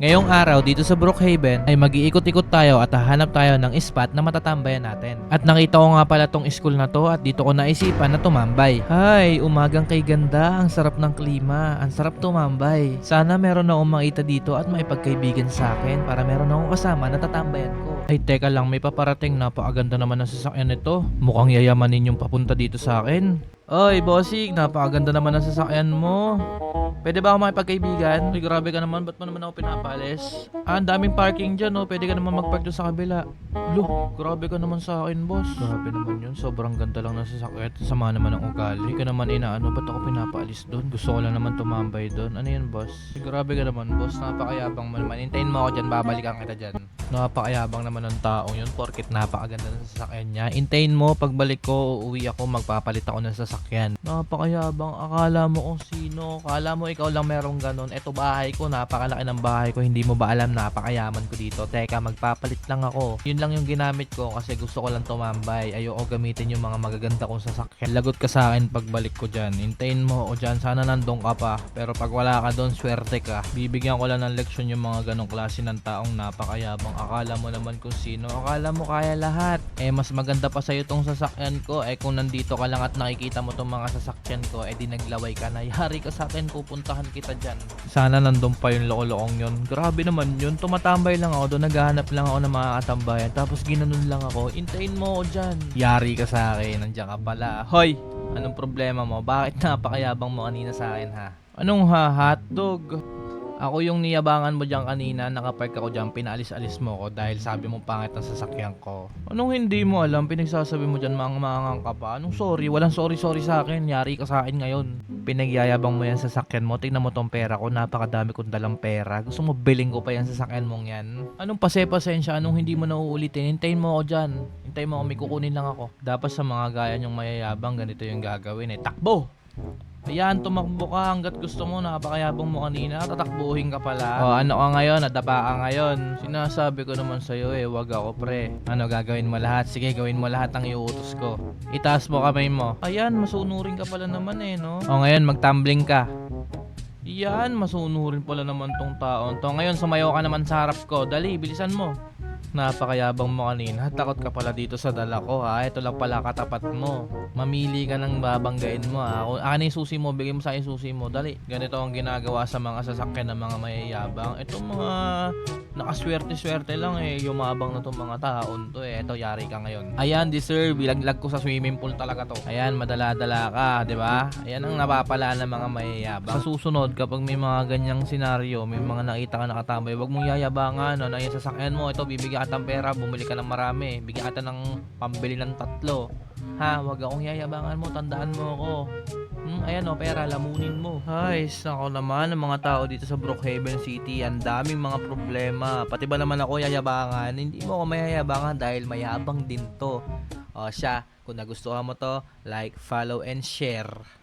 Ngayong araw dito sa Brookhaven ay mag-iikot-ikot tayo at hahanap tayo ng spot na matatambayan natin. At nakita ko nga pala tong school na to at dito ko naisipan na tumambay. Hay, umagang kay ganda, ang sarap ng klima, ang sarap tumambay. Sana meron akong makita dito at maipagkaibigan sa akin para meron akong kasama na tatambayan ko. Ay teka lang, may paparating, napakaganda naman ng sasakyan nito. Mukhang yayamanin yung papunta dito sa akin. Oy, bossing, napakaganda naman ng sasakyan mo. Pwede ba ako makipagkaibigan? Uy, grabe ka naman. Ba't mo naman ako pinapalis? Ah, ang daming parking dyan, no? Pwede ka naman magpark doon sa kabila. Lo, grabe ka naman sa akin, boss. Grabe naman yun. Sobrang ganda lang ng sasakyan. Sama naman ang ugali. Hindi ka naman inaano. Ba't ako pinapaalis doon? Gusto ko lang naman tumambay doon. Ano yun, boss? Uy, grabe ka naman, boss. Napakayabang mo naman. Hintayin mo ako dyan. Babalikan kita dyan. Napakayabang naman ng taong yun. Porkit napakaganda ng sasakyan niya. Hintayin mo. Pagbalik ko, uuwi ako. Magpapalit ako ng sasakyan. Napakayabang. Akala mo kung sino. Akala mo ikaw lang merong ganun. Eto bahay ko. Napakalaki ng bahay ko. Hindi mo ba alam napakayaman ko dito? Teka, magpapalit lang ako. Yun lang yung ginamit ko kasi gusto ko lang tumambay. Ayoko gamitin yung mga magaganda kong sasakyan. Lagot ka sa akin pagbalik ko dyan. Hintayin mo ako dyan. Sana nandun ka pa. Pero pag wala ka doon, swerte ka. Bibigyan ko lang ng leksyon yung mga ganong klase ng taong napakayabang. Akala mo naman kung sino. Akala mo kaya lahat. Eh, mas maganda pa sa'yo tong sasakyan ko. Eh, kung nandito ka lang at nakikita mo tong mga sasakyan ko, eh di naglaway ka na. Yari ka sa akin, pupuntahan kita dyan. Sana nandun pa yung loko-lokong yun. Grabe naman yun. Tumatambay lang ako doon. Naghahanap lang ako ng mga katambayan. Tapos ginanon lang ako. Intayin mo ako dyan. Yari ka sa akin. Nandiyan ka pala. Hoy! Anong problema mo? Bakit napakayabang mo kanina sa akin ha? Anong ha? Hotdog? Ako yung niyabangan mo dyan kanina, nakapark ako dyan, pinaalis-alis mo ko dahil sabi mo pangit ang sasakyan ko. Anong hindi mo alam, pinagsasabi mo dyan mga mangang ka pa? Anong sorry? Walang sorry-sorry sa akin, yari ka sa akin ngayon. Pinagyayabang mo yan sa sasakyan mo, tingnan mo tong pera ko, napakadami kong dalang pera. Gusto mo biling ko pa yan sa sasakyan mong yan? Anong pase-pasensya, anong hindi mo nauulitin? Hintayin mo ako dyan. Hintayin mo ako, may kukunin lang ako. Dapat sa mga gaya nyong mayayabang, ganito yung gagawin eh. Takbo! Ayan, tumakbo ka hanggat gusto mo. Napakayabang mo kanina. Tatakbuhin ka pala. O, ano ka ngayon? Nadapa ka ngayon. Sinasabi ko naman sa'yo eh, wag ako pre. Ano, gagawin mo lahat? Sige, gawin mo lahat ng iuutos ko. Itaas mo kamay mo. Ayan, masunurin ka pala naman eh, no? O, ngayon, magtumbling ka. Yan, masunurin pala naman tong taon to. Ngayon, sumayaw ka naman sa harap ko. Dali, bilisan mo. Napakayabang mo kanina. Takot ka pala dito sa dala ko ha. Ito lang pala katapat mo. Mamili ka ng babanggain mo ha. Kung ano yung susi mo, bigay mo sa akin susi mo. Dali. Ganito ang ginagawa sa mga sasakyan ng mga mayayabang. Ito mga nakaswerte-swerte lang eh. Yumabang na tong mga taon to eh. Ito, yari ka ngayon. Ayan, deserve. Ilaglag ko sa swimming pool talaga to. Ayan, madala-dala ka, di ba? Ayan ang napapala ng mga mayayabang. Sa susunod, kapag may mga ganyang senaryo, may mga nakita ka nakatambay, wag mong yayabangan. Ano, yung sasakyan mo, ito, bibigyan ka ng pera, bumili ka ng marami. Bigyan ka ng pambili ng tatlo. Ha, wag akong yayabangan mo, tandaan mo ako. Hmm, ayan o, pera, lamunin mo. Ay, nako naman, ang mga tao dito sa Brookhaven City, ang daming mga problema. Pati ba naman ako yayabangan? Hindi mo ako mayayabangan dahil mayabang din to. O siya, kung nagustuhan mo to, like, follow, and share.